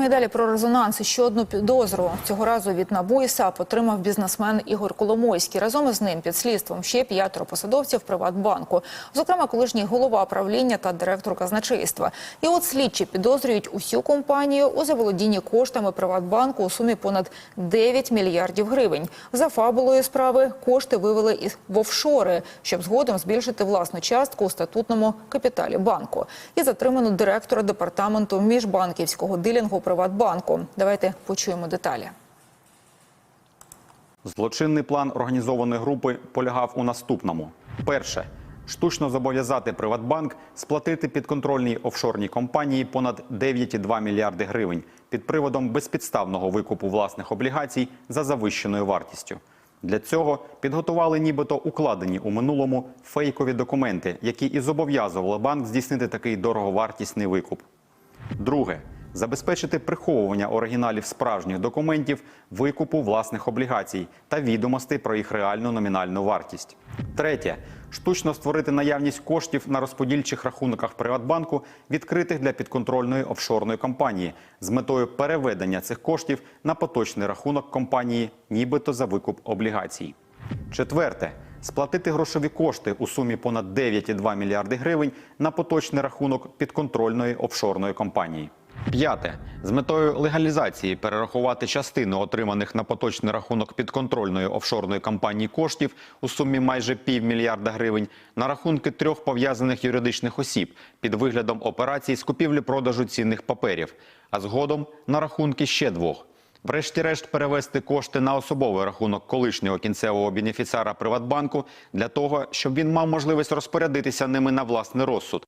Ну далі про резонанс. Ще одну підозру цього разу від НАБУ і САП отримав бізнесмен Ігор Коломойський. Разом із ним під слідством ще п'ятеро посадовців Приватбанку, зокрема колишній голова правління та директор казначейства. І от слідчі підозрюють усю компанію у заволодінні коштами Приватбанку у сумі понад 9 мільярдів гривень. За фабулою справи кошти вивели і в офшори, щоб згодом збільшити власну частку у статутному капіталі банку. І затримано директора департаменту міжбанківського дилінгу Приватбанку. Давайте почуємо деталі. Злочинний план організованої групи полягав у наступному: перше штучно зобов'язати Приватбанк сплатити підконтрольній офшорній компанії понад 9,2 мільярди гривень під приводом безпідставного викупу власних облігацій за завищеною вартістю. Для цього підготували нібито укладені у минулому фейкові документи, які і зобов'язували банк здійснити такий дороговартісний викуп. Друге забезпечити приховування оригіналів справжніх документів, викупу власних облігацій та відомостей про їх реальну номінальну вартість. Третє штучно створити наявність коштів на розподільчих рахунках Приватбанку, відкритих для підконтрольної офшорної компанії, з метою переведення цих коштів на поточний рахунок компанії, нібито за викуп облігацій. Четверте. Сплатити грошові кошти у сумі понад 9,2 мільярди гривень на поточний рахунок підконтрольної офшорної компанії. П'яте. З метою легалізації перерахувати частину отриманих на поточний рахунок підконтрольної офшорної компанії коштів у сумі майже півмільярда гривень на рахунки трьох пов'язаних юридичних осіб під виглядом операцій з купівлі-продажу цінних паперів, а згодом на рахунки ще двох. Врешті-решт перевести кошти на особовий рахунок колишнього кінцевого бенефіціара Приватбанку для того, щоб він мав можливість розпорядитися ними на власний розсуд,